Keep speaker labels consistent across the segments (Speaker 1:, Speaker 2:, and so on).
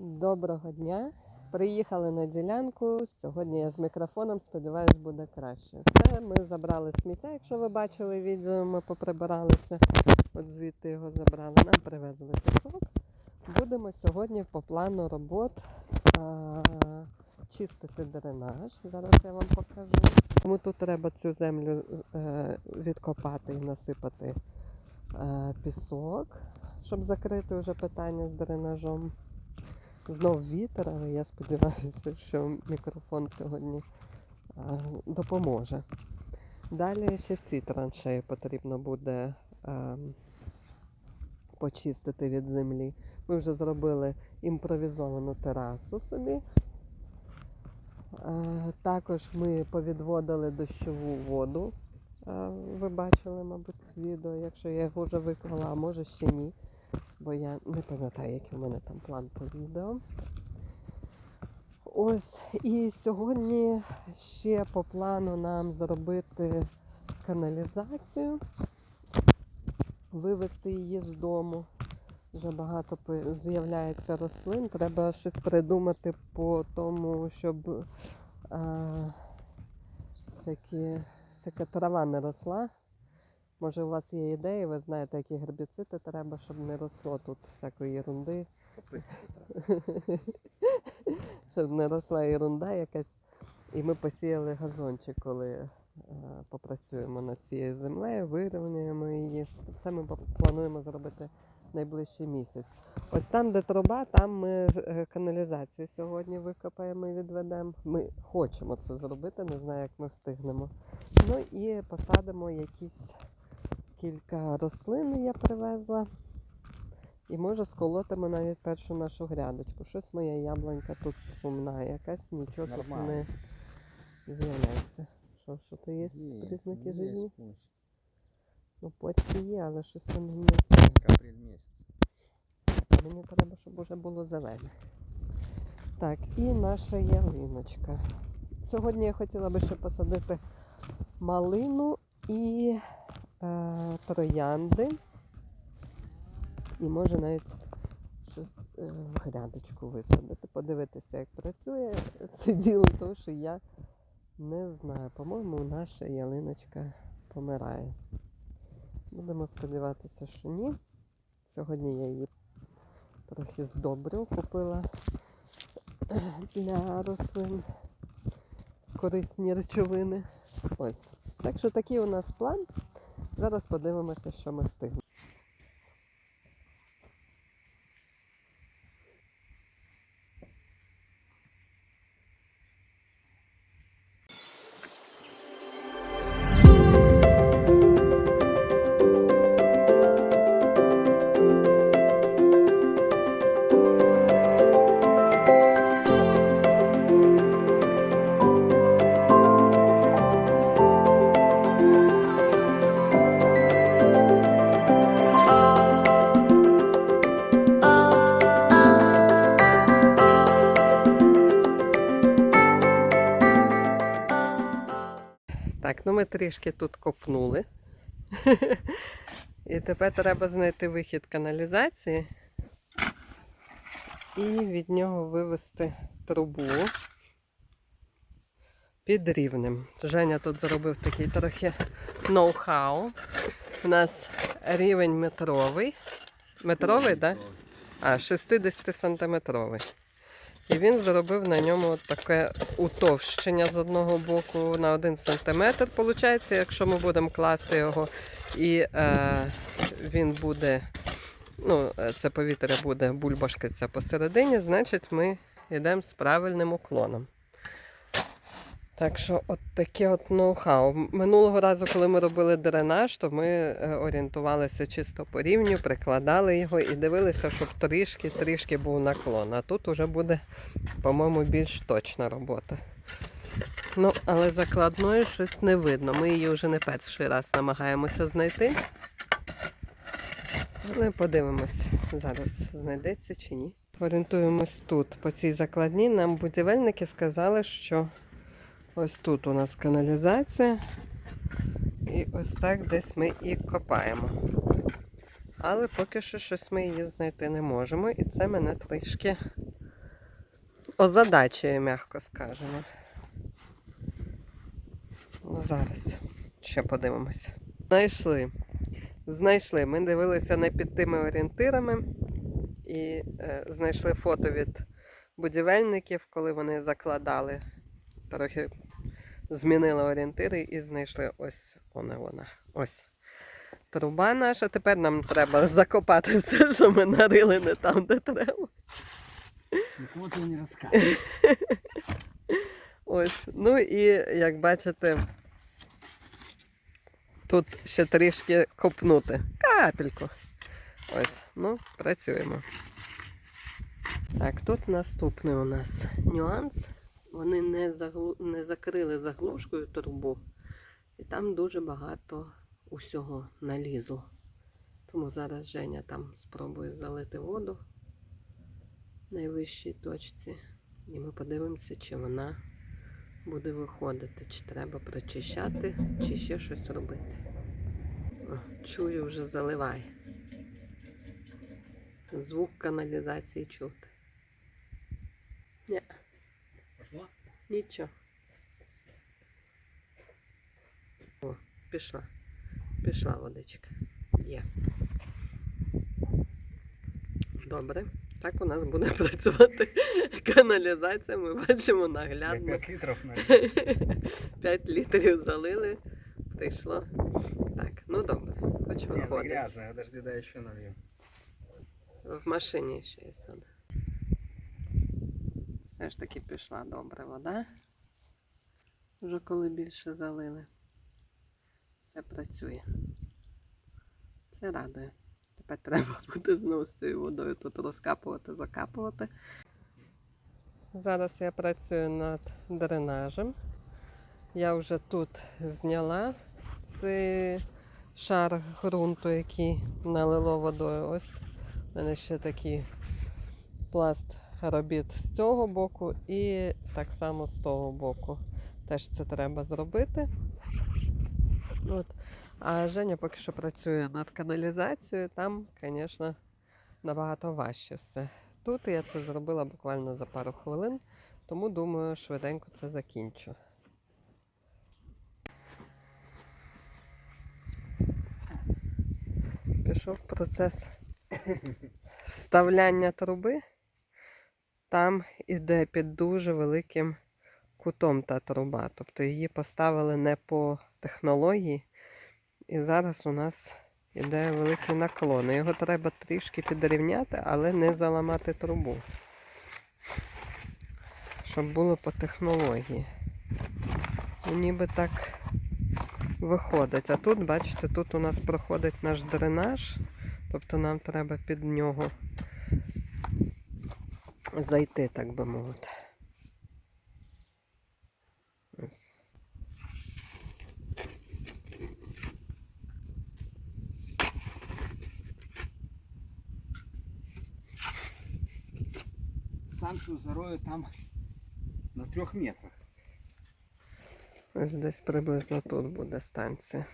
Speaker 1: Доброго дня. Приїхали на ділянку. Сьогодні я з мікрофоном, сподіваюсь, буде краще. Це ми забрали сміття. Якщо ви бачили відео, ми поприбиралися. От звідти його забрали. Нам привезли пісок. Будемо сьогодні по плану робот а, чистити дренаж. Зараз я вам покажу. Тому тут треба цю землю е, відкопати і насипати е, пісок, щоб закрити вже питання з дренажом. Знов вітер, але я сподіваюся, що мікрофон сьогодні допоможе. Далі ще в цій траншеї потрібно буде почистити від землі. Ми вже зробили імпровізовану терасу собі. Також ми повідводили дощову воду. Ви бачили, мабуть, відео, якщо я його вже виклала, а може ще ні бо я не пам'ятаю, який у мене там план по відео. Ось, і сьогодні ще по плану нам зробити каналізацію, вивезти її з дому. Вже багато з'являється рослин. Треба щось придумати по тому, щоб а, всякі, всяка трава не росла. Може, у вас є ідеї, ви знаєте, які гербіциди треба, щоб не росло тут всякої ерунди. щоб не росла ерунда якась. І ми посіяли газончик, коли е, попрацюємо над цією землею, вирівнюємо її. Це ми плануємо зробити найближчий місяць. Ось там, де труба, там ми е, каналізацію сьогодні викопаємо і відведемо. Ми хочемо це зробити, не знаю, як ми встигнемо. Ну і посадимо якісь кілька рослин я привезла. І може сколотимо навіть першу нашу грядочку. Щось моя яблунька тут сумна, якась нічого тут не з'являється. Що, що то є
Speaker 2: Есть,
Speaker 1: признаки життя? Ну, почки є, але щось вони не це. Мені треба, щоб уже було зелене. Так, і наша ялиночка. Сьогодні я хотіла би ще посадити малину і троянди. І може навіть щось е, в грядочку висадити, подивитися, як працює це діло, тому що я не знаю. По-моєму, наша ялиночка помирає. Будемо сподіватися, що ні. Сьогодні я її трохи здобрю, купила для рослин корисні речовини. Ось. Так що такий у нас план. Зараз подивимося, що ми встигнемо. Трішки тут копнули. І тепер треба знайти вихід каналізації і від нього вивести трубу під рівнем. Женя тут зробив такий трохи ноу-хау. У нас рівень метровий. Метровий, так? Да? А, 60 сантиметровий. І він зробив на ньому таке утовщення з одного боку на 1 см. Получається, якщо ми будемо класти його і е, він буде, ну, е, це повітря буде бульбашкатися посередині, значить ми йдемо з правильним уклоном. Так що от таке от ноу-хау. Минулого разу, коли ми робили дренаж, то ми е, орієнтувалися чисто по рівню, прикладали його і дивилися, щоб трішки-трішки був наклон. А тут уже буде, по-моєму, більш точна робота. Ну, але закладною щось не видно. Ми її вже не перший раз намагаємося знайти. Але подивимось, зараз знайдеться чи ні. Орієнтуємось тут. По цій закладні нам будівельники сказали, що ось тут у нас каналізація. І ось так десь ми і копаємо. Але поки що щось ми її знайти не можемо. І це мене трішки озадачує, м'яко скажемо. Ну, зараз ще подивимося. Знайшли. Знайшли. Ми дивилися не під тими орієнтирами і е, знайшли фото від будівельників, коли вони закладали. Трохи змінили орієнтири і знайшли ось вона вона. Ось. Труба наша. Тепер нам треба закопати все, що ми нарили не там, де треба.
Speaker 2: Не.
Speaker 1: Ось. Ну і як бачите, тут ще трішки копнути. Капельку. Ось, ну, працюємо. Так, тут наступний у нас нюанс. Вони не, заглу... не закрили заглушкою трубу, і там дуже багато усього налізло. Тому зараз Женя там спробує залити воду в найвищій точці. І ми подивимося, чи вона буде виходити, чи треба прочищати, чи ще щось робити. О, чую, вже заливає. Звук каналізації чути. Ні,
Speaker 2: Пошло?
Speaker 1: нічого. О, пішла. Пішла водичка. Є. Добре. Так у нас буде працювати каналізація. Ми бачимо
Speaker 2: Я
Speaker 1: наглядно.
Speaker 2: 5 литров налил.
Speaker 1: 5 літрів залили, прийшло. Так, ну добре, хоч
Speaker 2: Не, она
Speaker 1: виходить.
Speaker 2: грязная, подожди, да еще налью.
Speaker 1: В машині ще є вода. Все ж таки пішла добре вода. Вже коли більше залили. Все працює. Це радує. Тепер треба буде знову з цією водою тут розкапувати, закапувати. Зараз я працюю над дренажем. Я вже тут зняла цей шар ґрунту, який налило водою. Ось у мене ще такий пласт робіт з цього боку і так само з того боку. Теж це треба зробити. От. А Женя поки що працює над каналізацією, там, звісно, набагато важче все. Тут я це зробила буквально за пару хвилин, тому думаю, швиденько це закінчу. Пішов процес вставляння труби. Там іде під дуже великим кутом та труба. Тобто її поставили не по технології. І зараз у нас іде великий наклон. Його треба трішки підрівняти, але не заламати трубу. Щоб було по технології. Ну, ніби так виходить. А тут, бачите, тут у нас проходить наш дренаж. Тобто нам треба під нього зайти, так би мовити. Ось.
Speaker 2: Станцию зарою там на трех метрах.
Speaker 1: Ось десь приблизно тут буде станція.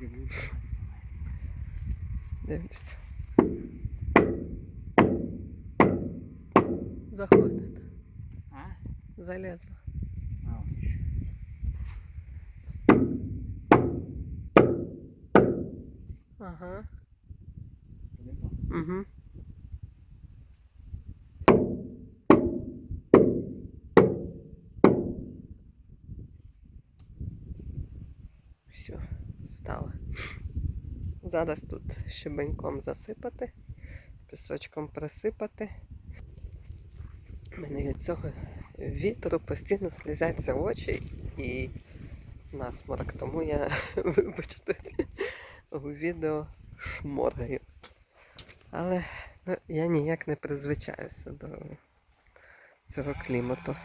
Speaker 1: Дивимось. Заходить.
Speaker 2: А?
Speaker 1: Залезла.
Speaker 2: А,
Speaker 1: ага. Угу. Все. Стало. Зараз тут щебеньком засипати, пісочком присипати. У мене від цього вітру постійно слізяться очі і насморок, тому я, вибачте, у відео шморгаю. Але ну, я ніяк не призвичаюся до цього клімату.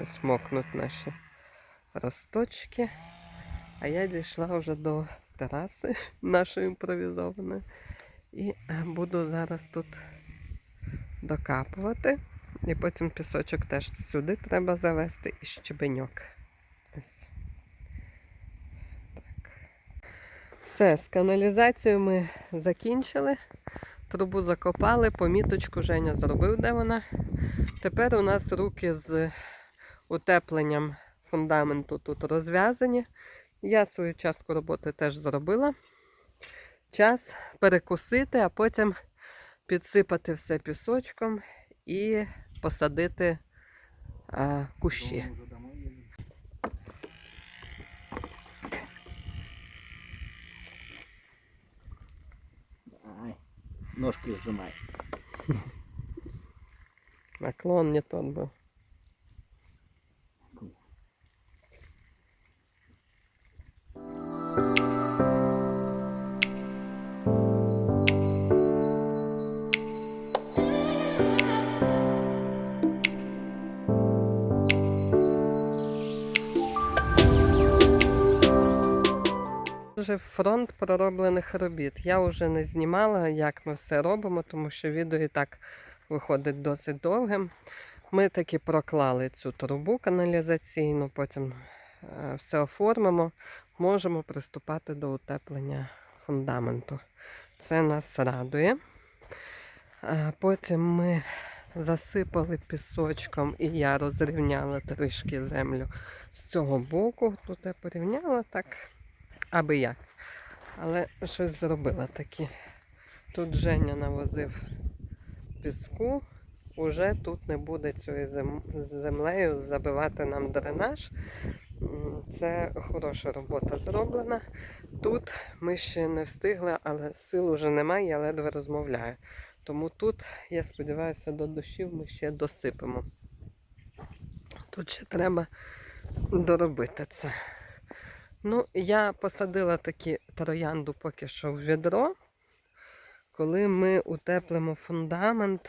Speaker 1: Ось мокнуть наші росточки. А я дійшла вже до тераси нашої імпровізованої. І е, буду зараз тут докапувати. І потім пісочок теж сюди треба завести і щебеньок. Так. Все, з каналізацією ми закінчили. Трубу закопали, поміточку Женя зробив, де вона. Тепер у нас руки з утепленням фундаменту тут розв'язані. Я свою частку роботи теж зробила. Час перекусити, а потім підсипати все пісочком і посадити а, кущі.
Speaker 2: Ножки сжимай.
Speaker 1: Наклон не тот був. Вже фронт пророблених робіт. Я вже не знімала, як ми все робимо, тому що відео і так виходить досить довгим. Ми таки проклали цю трубу каналізаційну, потім е, все оформимо, можемо приступати до утеплення фундаменту. Це нас радує. Е, Потім ми засипали пісочком і я розрівняла трішки землю з цього боку. Тут я порівняла так, аби як. Але щось зробила таке. Тут Женя навозив піску. Уже тут не буде цією землею забивати нам дренаж. Це хороша робота зроблена. Тут ми ще не встигли, але сил уже немає, я ледве розмовляю. Тому тут, я сподіваюся, до дощів ми ще досипемо. Тут ще треба доробити це. Ну, я посадила такі троянду поки що в відро. Коли ми утеплимо фундамент,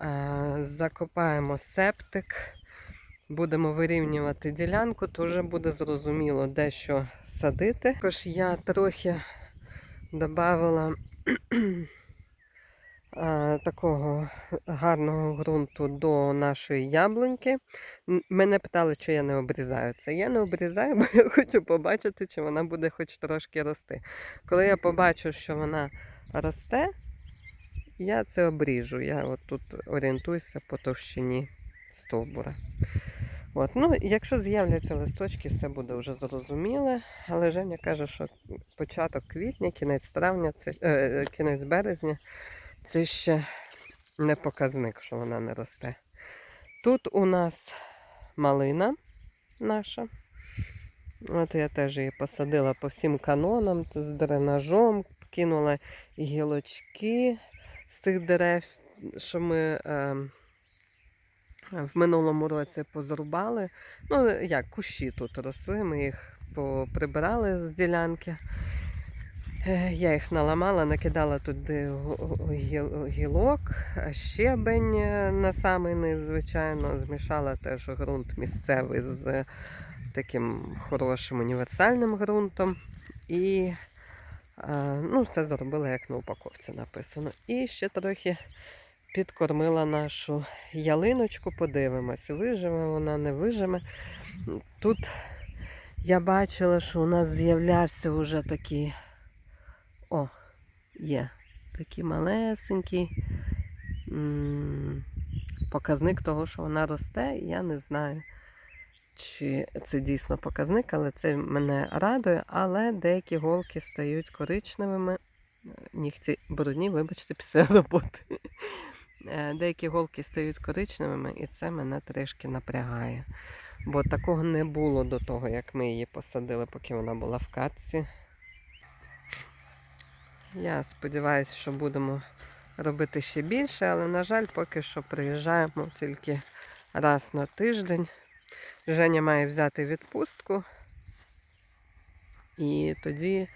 Speaker 1: е, закопаємо септик, будемо вирівнювати ділянку, то вже буде зрозуміло, де що садити. Також я трохи додавала такого гарного ґрунту до нашої яблуньки. Мене питали, чи я не обрізаю це. Я не обрізаю, бо я хочу побачити, чи вона буде хоч трошки рости. Коли я побачу, що вона росте, я це обріжу. Я от тут орієнтуюся по товщині стовбура. От. Ну, якщо з'являться листочки, все буде вже зрозуміле. Але Женя каже, що початок квітня, кінець травня, це, е, кінець березня це ще не показник, що вона не росте. Тут у нас малина наша. От я теж її посадила по всім канонам з дренажом, кинула гілочки з тих дерев, що ми е, в минулому році позрубали. Ну, як кущі тут росли, ми їх поприбирали з ділянки. Я їх наламала, накидала туди гілок, щебень е, на самий низ, звичайно, змішала теж ґрунт місцевий з таким хорошим універсальним ґрунтом. І е, ну, все зробила, як на упаковці написано. І ще трохи підкормила нашу ялиночку, подивимось, виживе вона, не виживе. Тут я бачила, що у нас з'являвся вже такий. О, є такий малесенький показник того, що вона росте. Я не знаю, чи це дійсно показник, але це мене радує. Але деякі голки стають коричневими. Е, Нігті брудні, вибачте, після роботи. Е, Деякі голки стають коричневими, і це мене трішки напрягає. Бо такого не було до того, як ми її посадили, поки вона була в катці. Я сподіваюся, що будемо робити ще більше, але, на жаль, поки що приїжджаємо тільки раз на тиждень. Женя має взяти відпустку. І тоді,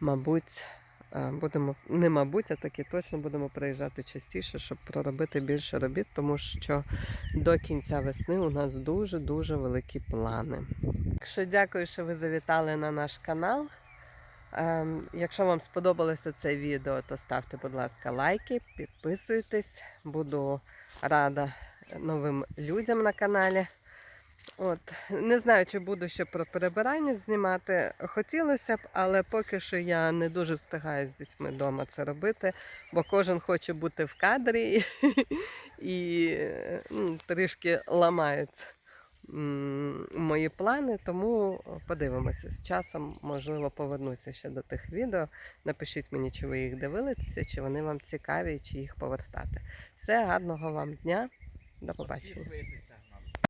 Speaker 1: мабуть, е, будемо, не мабуть, а таки точно будемо приїжджати частіше, щоб проробити більше робіт, тому що до кінця весни у нас дуже-дуже великі плани. Так що дякую, що ви завітали на наш канал. Ем, Якщо вам сподобалося це відео, то ставте, будь ласка, лайки, підписуйтесь. Буду рада новим людям на каналі. От, не знаю, чи буду ще про перебирання знімати. Хотілося б, але поки що я не дуже встигаю з дітьми вдома це робити, бо кожен хоче бути в кадрі і е, ну, трішки ламають м, мої плани, тому подивимося. З часом, можливо, повернуся ще до тих відео. Напишіть мені, чи ви їх дивилися, чи вони вам цікаві, чи їх повертати. Все, гарного вам дня. До побачення.